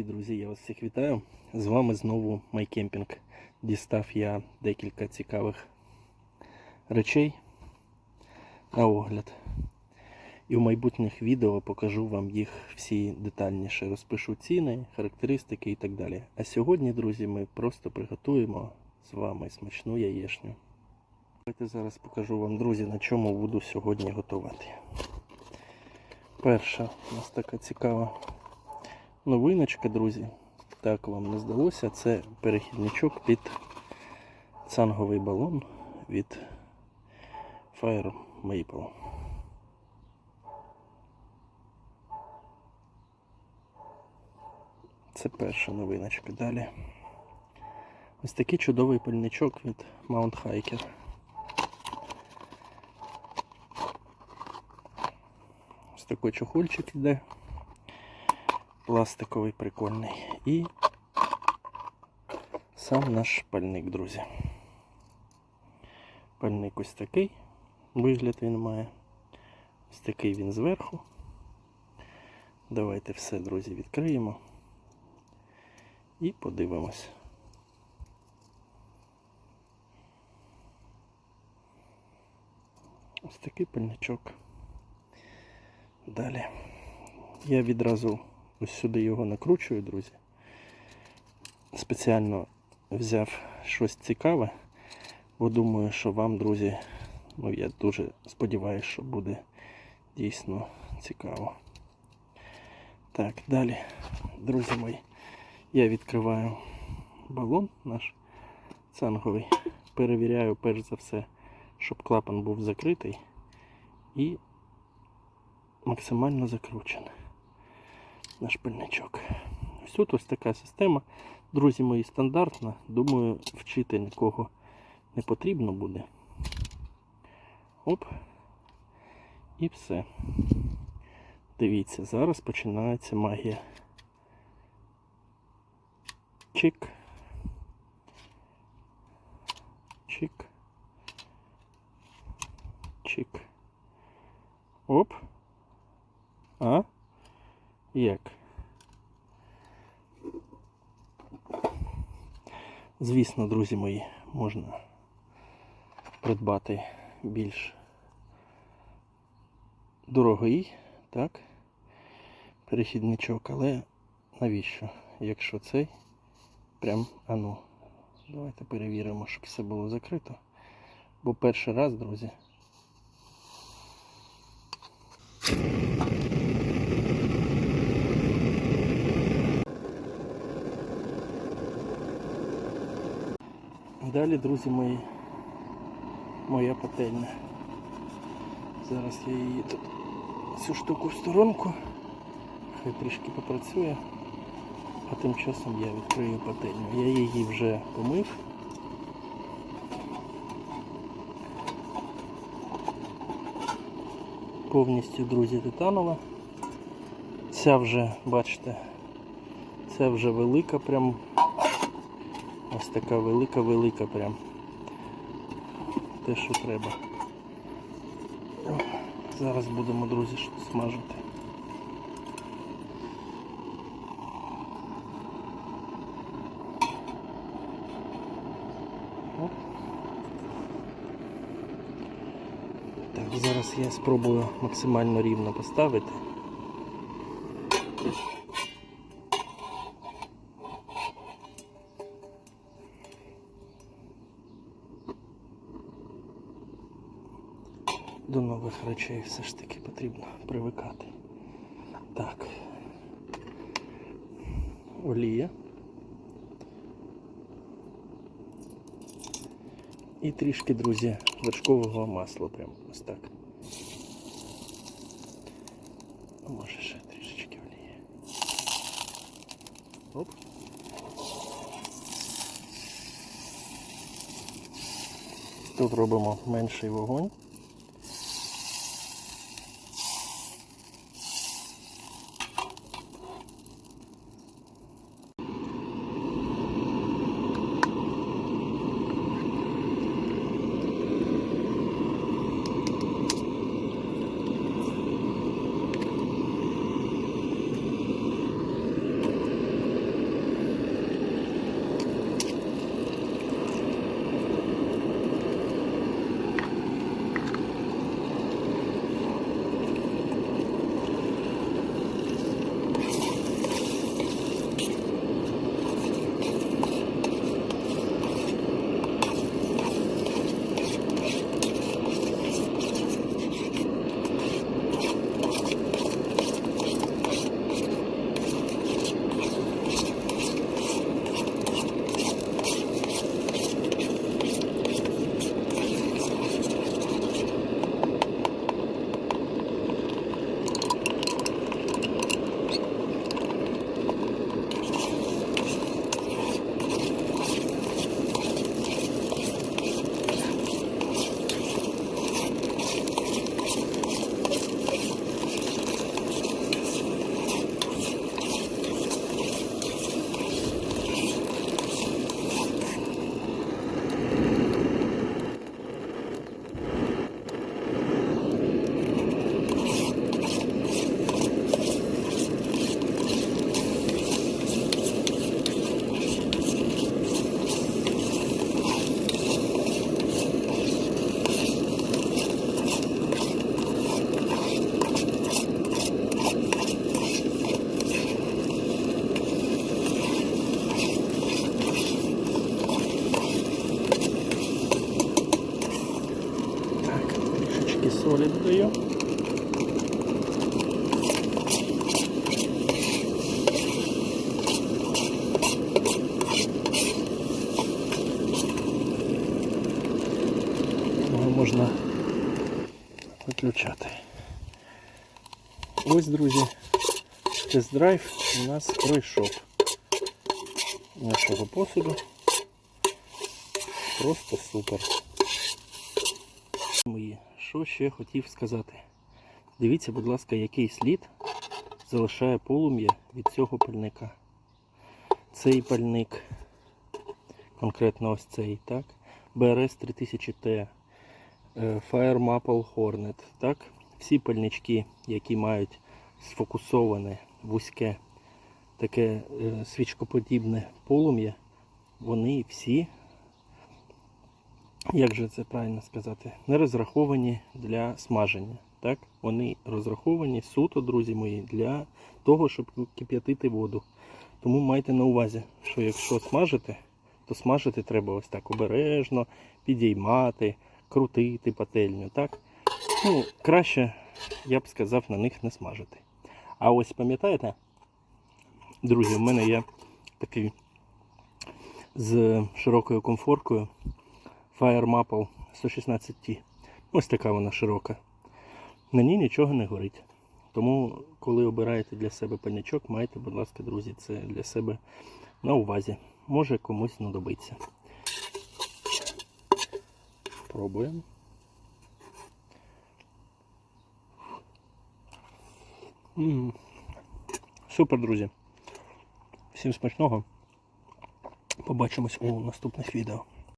Друзі, я вас всіх вітаю. З вами знову Майкемпінг. Дістав я декілька цікавих речей на огляд. І в майбутніх відео покажу вам їх всі детальніше. Розпишу ціни, характеристики і так далі. А сьогодні, друзі, ми просто приготуємо з вами смачну яєшню. Давайте зараз покажу вам, друзі, на чому буду сьогодні готувати. Перша у нас така цікава новиночка, друзі. Так вам не здалося. Це перехідничок під цанговий балон від Fire Maple. Це перша новиночка. Далі. Ось такий чудовий пальничок від Mount Hiker. Ось такий чохольчик іде пластиковий прикольний. І сам наш пальник, друзі. Пальник ось такий, вигляд він має. Ось такий він зверху. Давайте все, друзі, відкриємо і подивимось. Ось такий пальничок. Далі. Я відразу ось сюди його накручую, друзі. Спеціально взяв щось цікаве, бо думаю, що вам, друзі, ну я дуже сподіваюся, що буде дійсно цікаво. Так, далі, друзі мої, я відкриваю балон наш цанговий. Перевіряю перш за все, щоб клапан був закритий і максимально закручений наш пильничок. Ось тут ось така система. Друзі мої, стандартна. Думаю, вчити нікого не потрібно буде. Оп. І все. Дивіться, зараз починається магія. Чик. Чик. Чик. Оп. А? Як? Звісно, друзі мої, можна придбати більш дорогий, так, перехідничок, але навіщо? Якщо цей прям, а ну, давайте перевіримо, щоб все було закрито. Бо перший раз, друзі. Далі, друзі мої, моя пательня. Зараз я її тут цю штуку в сторонку, хай трішки попрацює, а тим часом я відкрию пательню. Я її вже помив. Повністю, друзі, титанова. Ця вже, бачите, ця вже велика прям Ось така велика-велика прям. Те, що треба. Зараз будемо, друзі, щось смажити. Так, зараз я спробую максимально рівно поставити. До нових речей все ж таки потрібно привикати. Так. Олія. І трішки, друзі, вершкового масла прямо ось так. Може ще трішечки олії. Оп. Тут робимо менший вогонь. солі додаю. Його можна виключати. Ось, друзі, тест-драйв у нас пройшов нашого посуду. Просто супер. Мої, Що ще хотів сказати? Дивіться, будь ласка, який слід залишає полум'я від цього пальника. Цей пальник, конкретно ось цей, так? BRS 3000T, е, Fire Maple Hornet, так? Всі пальнички, які мають сфокусоване вузьке таке е, свічкоподібне полум'я, вони всі як же це правильно сказати, не розраховані для смаження. Так? Вони розраховані суто, друзі мої, для того, щоб кип'ятити воду. Тому майте на увазі, що якщо смажити, то смажити треба ось так обережно, підіймати, крутити пательню. Так? Ну, краще, я б сказав, на них не смажити. А ось пам'ятаєте, друзі, в мене є такий з широкою комфоркою. Fire Maple 116T. Ось така вона широка. На ній нічого не горить. Тому, коли обираєте для себе пальничок, майте, будь ласка, друзі, це для себе на увазі. Може комусь знадобиться. Пробуємо. М. Супер, друзі. Всім смачного. Побачимось у наступних відео.